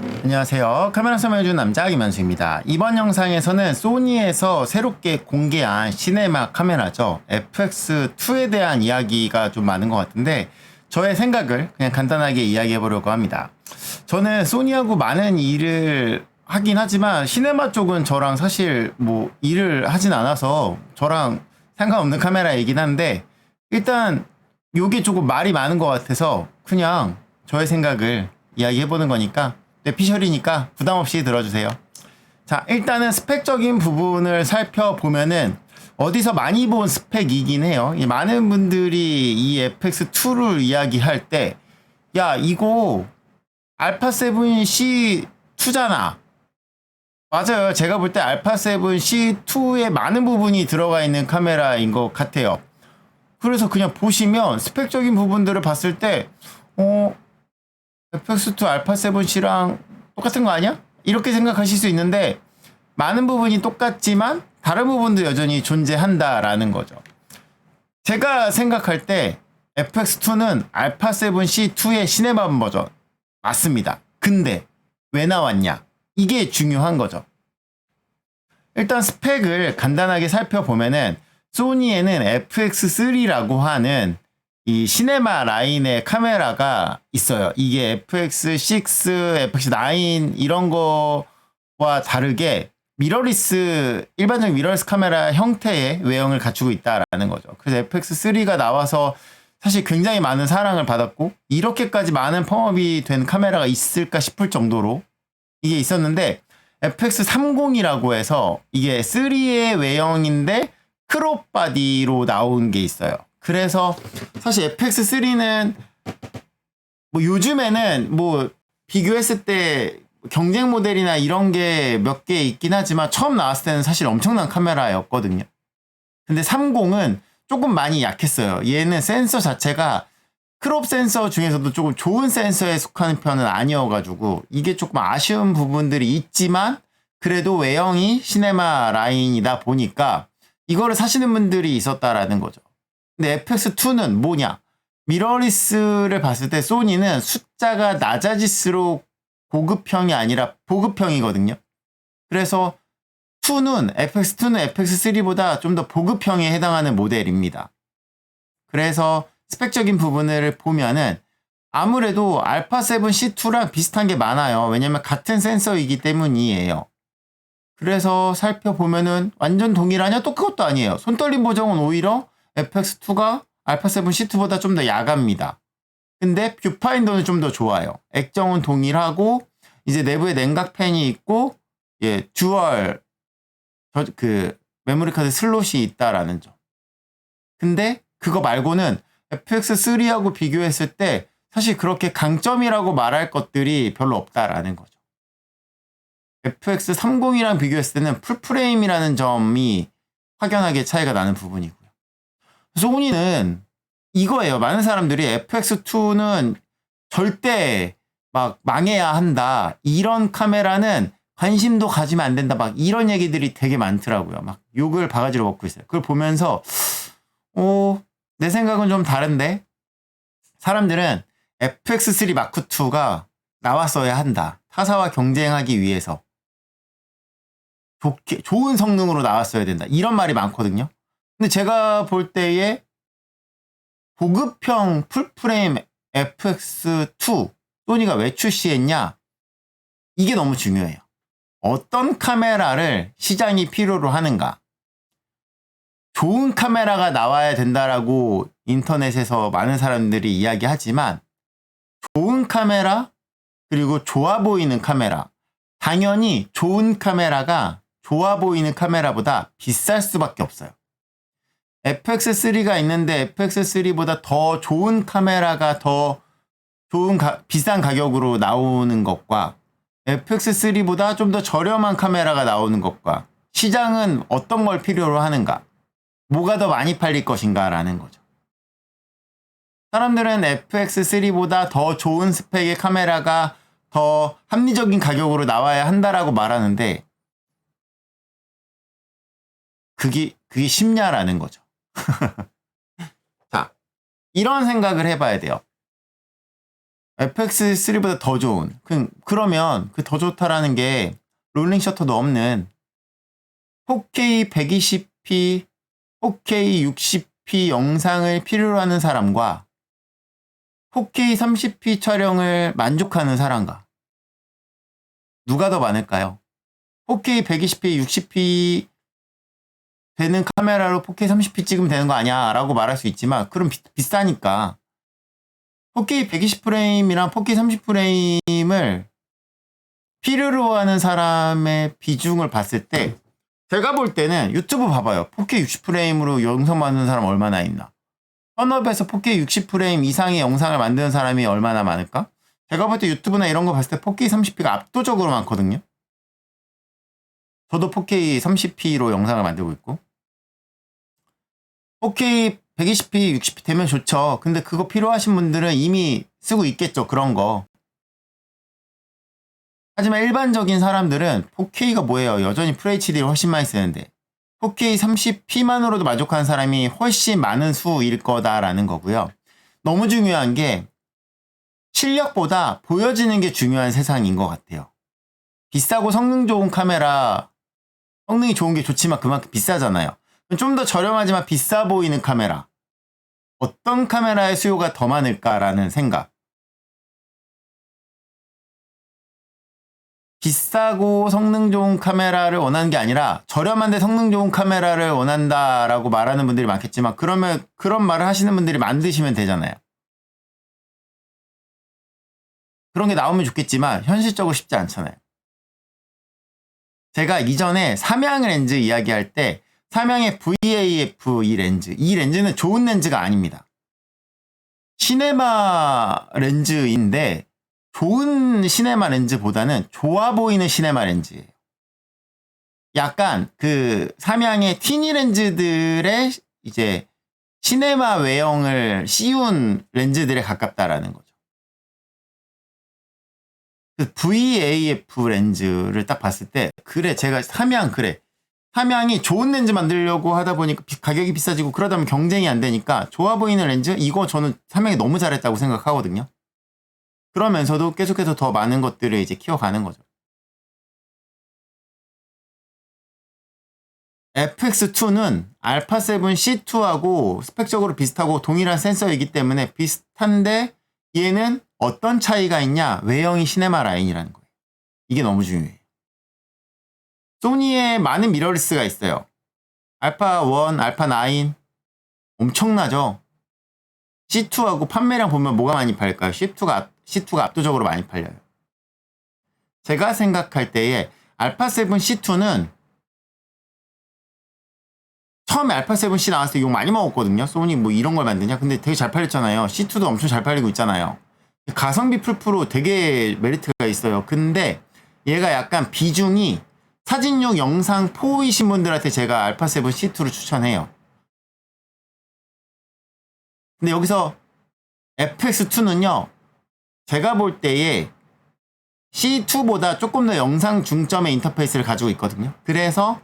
안녕하세요. 카메라 설명해주는 남자 김현수입니다. 이번 영상에서는 소니에서 새롭게 공개한 시네마 카메라죠. FX2에 대한 이야기가 좀 많은 것 같은데 저의 생각을 그냥 간단하게 이야기해 보려고 합니다. 저는 소니하고 많은 일을 하긴 하지만 시네마 쪽은 저랑 사실 뭐 일을 하진 않아서 저랑 상관없는 카메라이긴 한데 일단 요게 조금 말이 많은 것 같아서 그냥 저의 생각을 이야기해 보는 거니까 뇌피셜이니까 부담 없이 들어주세요. 자, 일단은 스펙적인 부분을 살펴보면은 어디서 많이 본 스펙이긴 해요. 이 많은 분들이 이 FX2를 이야기할 때, 야, 이거 알파7 C2잖아. 맞아요. 제가 볼 때 알파7 C2에 많은 부분이 들어가 있는 카메라인 것 같아요. 그래서 그냥 보시면 스펙적인 부분들을 봤을 때, 어, FX2 알파 7C랑 똑같은 거 아니야? 이렇게 생각하실 수 있는데 많은 부분이 똑같지만 다른 부분도 여전히 존재한다라는 거죠. 제가 생각할 때 FX2는 알파 7C2의 시네마 버전 맞습니다. 근데 왜 나왔냐? 이게 중요한 거죠. 일단 스펙을 간단하게 살펴보면은 소니에는 FX3라고 하는 이 시네마 라인의 카메라가 있어요. 이게 FX6, FX9 이런 거와 다르게 미러리스 일반적인 미러리스 카메라 형태의 외형을 갖추고 있다라는 거죠. 그래서 FX3가 나와서 사실 굉장히 많은 사랑을 받았고 이렇게까지 많은 펌업이 된 카메라가 있을까 싶을 정도로 이게 있었는데 FX30이라고 해서 이게 3의 외형인데 크롭 바디로 나온 게 있어요. 그래서 사실 FX3는 뭐 요즘에는 뭐 비교했을 때 경쟁 모델이나 이런 게 몇 개 있긴 하지만 처음 나왔을 때는 사실 엄청난 카메라였거든요. 근데 30은 조금 많이 약했어요. 얘는 센서 자체가 크롭 센서 중에서도 조금 좋은 센서에 속하는 편은 아니어가지고 이게 조금 아쉬운 부분들이 있지만 그래도 외형이 시네마 라인이다 보니까 이거를 사시는 분들이 있었다라는 거죠. 근데 FX2는 뭐냐? 미러리스를 봤을 때 소니는 숫자가 낮아질수록 고급형이 아니라 보급형이거든요. 그래서 2는 FX2는 FX3보다 좀 더 보급형에 해당하는 모델입니다. 그래서 스펙적인 부분을 보면은 아무래도 알파7 C2랑 비슷한 게 많아요. 왜냐면 같은 센서이기 때문이에요. 그래서 살펴보면은 완전 동일하냐? 또 그것도 아니에요. 손떨림 보정은 오히려 FX2가 알파7 C2보다 좀 더 야갑니다. 근데 뷰파인더는 좀 더 좋아요. 액정은 동일하고 이제 내부에 냉각 팬이 있고 예, 듀얼 저, 그 메모리 카드 슬롯이 있다라는 점. 근데 그거 말고는 FX3하고 비교했을 때 사실 그렇게 강점이라고 말할 것들이 별로 없다라는 거죠. FX30이랑 비교했을 때는 풀프레임이라는 점이 확연하게 차이가 나는 부분이고 소니는 이거예요. 많은 사람들이 FX2는 절대 막 망해야 한다. 이런 카메라는 관심도 가지면 안 된다. 막 이런 얘기들이 되게 많더라고요. 막 욕을 바가지로 먹고 있어요. 그걸 보면서, 어, 내 생각은 좀 다른데? 사람들은 FX3 마크2가 나왔어야 한다. 타사와 경쟁하기 위해서. 좋게, 좋은 성능으로 나왔어야 된다. 이런 말이 많거든요. 근데 제가 볼 때에 보급형 풀프레임 FX2 소니가 왜 출시했냐? 이게 너무 중요해요. 어떤 카메라를 시장이 필요로 하는가? 좋은 카메라가 나와야 된다라고 인터넷에서 많은 사람들이 이야기하지만 좋은 카메라 그리고 좋아 보이는 카메라 당연히 좋은 카메라가 좋아 보이는 카메라보다 비쌀 수밖에 없어요. FX3가 있는데 FX3보다 더 좋은 카메라가 더 좋은 가, 비싼 가격으로 나오는 것과 FX3보다 좀 더 저렴한 카메라가 나오는 것과 시장은 어떤 걸 필요로 하는가? 뭐가 더 많이 팔릴 것인가 라는 거죠. 사람들은 FX3보다 더 좋은 스펙의 카메라가 더 합리적인 가격으로 나와야 한다라고 말하는데 그게 그게 쉽냐라는 거죠. 자, 이런 생각을 해봐야 돼요. FX3보다 더 좋은. 그, 그러면 그 더 좋다라는 게 롤링 셔터도 없는 4K 120p, 4K 60p 영상을 필요로 하는 사람과 4K 30p 촬영을 만족하는 사람과 누가 더 많을까요? 4K 120p, 60p 되는 카메라로 4K 30p 찍으면 되는 거 아니야? 라고 말할 수 있지만 그럼 비, 비싸니까 4K 120프레임이랑 4K 30프레임을 필요로 하는 사람의 비중을 봤을 때 제가 볼 때는 유튜브 봐봐요. 4K 60프레임으로 영상 만드는 사람 얼마나 있나? 현업에서 4K 60프레임 이상의 영상을 만드는 사람이 얼마나 많을까? 제가 볼 때 유튜브나 이런 거 봤을 때 4K 30p가 압도적으로 많거든요. 저도 4K 30p로 영상을 만들고 있고 4K 120p, 60p 되면 좋죠. 근데 그거 필요하신 분들은 이미 쓰고 있겠죠. 그런 거. 하지만 일반적인 사람들은 4K가 뭐예요? 여전히 FHD를 훨씬 많이 쓰는데 4K 30p만으로도 만족하는 사람이 훨씬 많은 수일 거다라는 거고요. 너무 중요한 게 실력보다 보여지는 게 중요한 세상인 것 같아요. 비싸고 성능 좋은 카메라, 성능이 좋은 게 좋지만 그만큼 비싸잖아요. 좀 더 저렴하지만 비싸 보이는 카메라. 어떤 카메라의 수요가 더 많을까라는 생각. 비싸고 성능 좋은 카메라를 원하는 게 아니라 저렴한데 성능 좋은 카메라를 원한다라고 말하는 분들이 많겠지만 그러면 그런 말을 하시는 분들이 만드시면 되잖아요. 그런 게 나오면 좋겠지만 현실적으로 쉽지 않잖아요. 제가 이전에 삼양 렌즈 이야기할 때 삼양의 VAF 이 렌즈 이 렌즈는 좋은 렌즈가 아닙니다. 시네마 렌즈인데 좋은 시네마 렌즈보다는 좋아 보이는 시네마 렌즈예요. 약간 그 삼양의 티니 렌즈들의 이제 시네마 외형을 씌운 렌즈들에 가깝다라는 거죠. 그 VAF 렌즈를 딱 봤을 때 그래 제가 삼양 그래 삼양이 좋은 렌즈 만들려고 하다 보니까 비- 가격이 비싸지고 그러다 보면 경쟁이 안 되니까 좋아 보이는 렌즈 이거 저는 삼양이 너무 잘했다고 생각하거든요. 그러면서도 계속해서 더 많은 것들을 이제 키워가는 거죠. FX2는 알파7 C2하고 스펙적으로 비슷하고 동일한 센서이기 때문에 비슷한데 얘는 어떤 차이가 있냐? 외형이 시네마 라인이라는 거예요. 이게 너무 중요해요. 소니에 많은 미러리스가 있어요. 알파 1, 알파 9 엄청나죠? C2하고 판매량 보면 뭐가 많이 팔릴까요? C2가, C2가 압도적으로 많이 팔려요. 제가 생각할 때에 알파 7 C2는 처음에 알파 7C 나왔을 때 욕 많이 먹었거든요. 소니 뭐 이런 걸 만드냐? 근데 되게 잘 팔렸잖아요. C2도 엄청 잘 팔리고 있잖아요. 가성비 풀프로 되게 메리트가 있어요. 근데 얘가 약간 비중이 사진용 영상 포이신 분들한테 제가 알파7 C2를 추천해요. 근데 여기서 FX2는요, 제가 볼 때에 C2보다 조금 더 영상 중점의 인터페이스를 가지고 있거든요. 그래서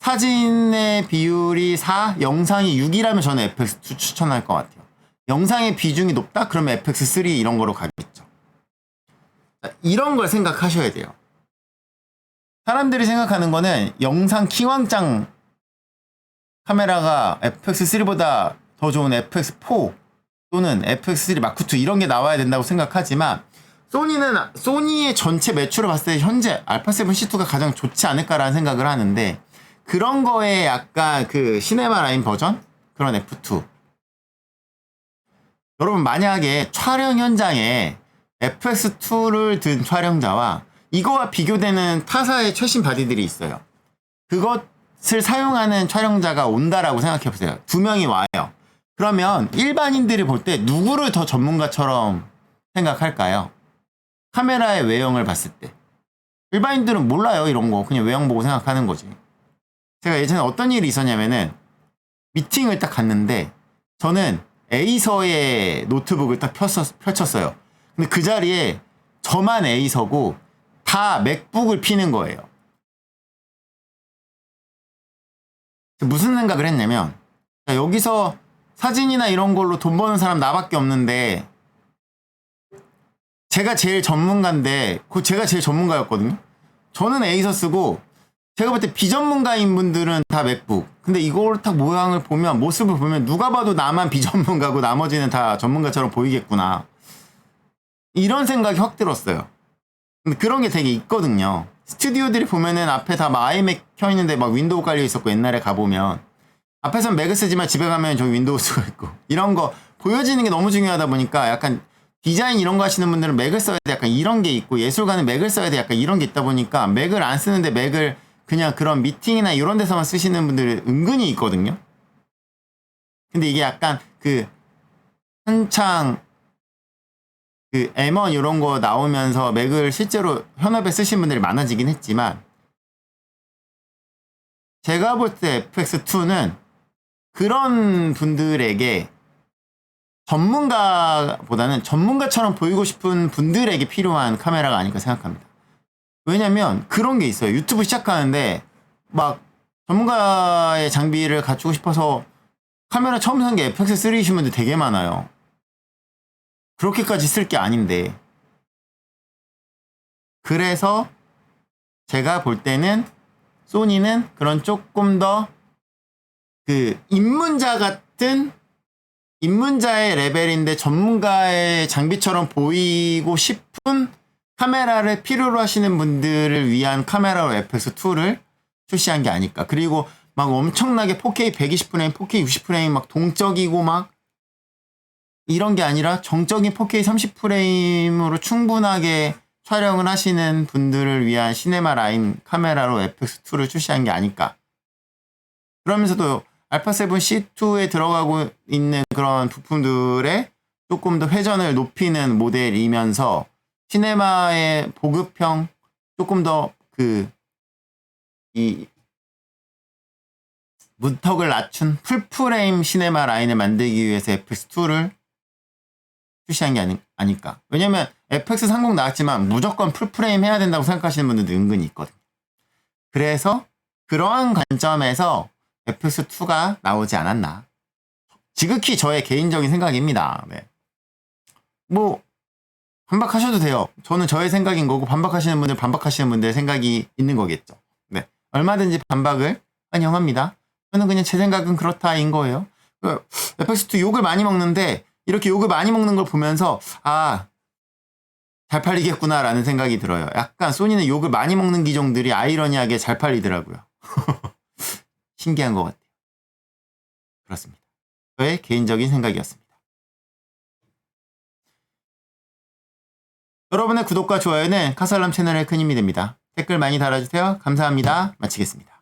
사진의 비율이 4, 영상이 6이라면 저는 FX2 추천할 것 같아요. 영상의 비중이 높다? 그러면 FX3 이런 거로 가겠죠. 자, 이런 걸 생각하셔야 돼요. 사람들이 생각하는 거는 영상 킹왕짱 카메라가 FX3보다 더 좋은 FX4 또는 FX3 마크2 이런 게 나와야 된다고 생각하지만 소니는 소니의 전체 매출을 봤을 때 현재 알파7 C2가 가장 좋지 않을까라는 생각을 하는데 그런 거에 약간 그 시네마 라인 버전 그런 F2 여러분 만약에 촬영 현장에 FX2를 든 촬영자와 이거와 비교되는 타사의 최신 바디들이 있어요. 그것을 사용하는 촬영자가 온다라고 생각해 보세요. 두 명이 와요. 그러면 일반인들이 볼 때 누구를 더 전문가처럼 생각할까요? 카메라의 외형을 봤을 때. 일반인들은 몰라요, 이런 거. 그냥 외형 보고 생각하는 거지. 제가 예전에 어떤 일이 있었냐면은 미팅을 딱 갔는데 저는 A서의 노트북을 딱 폈었, 펼쳤어요. 근데 그 자리에 저만 A서고 다 맥북을 피는 거예요. 무슨 생각을 했냐면 자, 여기서 사진이나 이런 걸로 돈 버는 사람 나밖에 없는데 제가 제일 전문가인데 그 제가 제일 전문가였거든요. 저는 에이서 쓰고 제가 볼 때 비전문가인 분들은 다 맥북. 근데 이걸 딱 모양을 보면 모습을 보면 누가 봐도 나만 비전문가고 나머지는 다 전문가처럼 보이겠구나. 이런 생각이 확 들었어요. 근데 그런 게 되게 있거든요. 스튜디오들이 보면은 앞에 다 막 아이맥 켜 있는데 막 윈도우 깔려 있었고 옛날에 가 보면 앞에선 맥을 쓰지만 집에 가면 저기 윈도우 쓰고 있고 이런 거 보여지는 게 너무 중요하다 보니까 약간 디자인 이런 거 하시는 분들은 맥을 써야 돼 약간 이런 게 있고 예술가는 맥을 써야 돼 약간 이런 게 있다 보니까 맥을 안 쓰는데 맥을 그냥 그런 미팅이나 이런 데서만 쓰시는 분들이 은근히 있거든요. 근데 이게 약간 그 한창 그 M1 이런 거 나오면서 맥을 실제로 현업에 쓰신 분들이 많아지긴 했지만 제가 볼 때 FX2는 그런 분들에게 전문가보다는 전문가처럼 보이고 싶은 분들에게 필요한 카메라가 아닐까 생각합니다. 왜냐면 그런 게 있어요. 유튜브 시작하는데 막 전문가의 장비를 갖추고 싶어서 카메라 처음 산 게 FX3이신 분들 되게 많아요. 그렇게까지 쓸 게 아닌데. 그래서 제가 볼 때는 소니는 그런 조금 더 그 입문자 같은 입문자의 레벨인데 전문가의 장비처럼 보이고 싶은 카메라를 필요로 하시는 분들을 위한 카메라로 FX2를 출시한 게 아닐까. 그리고 막 엄청나게 4K 120프레임, 4K 60프레임 막 동적이고 막 이런 게 아니라 정적인 4K 30프레임으로 충분하게 촬영을 하시는 분들을 위한 시네마 라인 카메라로 FX2를 출시한 게 아닐까. 그러면서도 알파7 C2에 들어가고 있는 그런 부품들의 조금 더 회전을 높이는 모델이면서 시네마의 보급형 조금 더그 이 문턱을 낮춘 풀프레임 시네마 라인을 만들기 위해서 FX2를 출시한 게 아니, 아닐까. 왜냐면 FX30 나왔지만 무조건 풀프레임 해야 된다고 생각하시는 분들도 은근히 있거든요. 그래서 그러한 관점에서 FX2가 나오지 않았나. 지극히 저의 개인적인 생각입니다. 네. 뭐, 반박하셔도 돼요. 저는 저의 생각인 거고, 반박하시는 분들, 반박하시는 분들 생각이 있는 거겠죠. 네. 얼마든지 반박을 환영합니다. 저는 그냥 제 생각은 그렇다인 거예요. 그 FX2 욕을 많이 먹는데, 이렇게 욕을 많이 먹는 걸 보면서, 아, 잘 팔리겠구나라는 생각이 들어요. 약간 소니는 욕을 많이 먹는 기종들이 아이러니하게 잘 팔리더라고요. 신기한 것 같아요. 그렇습니다. 저의 개인적인 생각이었습니다. 여러분의 구독과 좋아요는 카살람 채널에 큰 힘이 됩니다. 댓글 많이 달아주세요. 감사합니다. 마치겠습니다.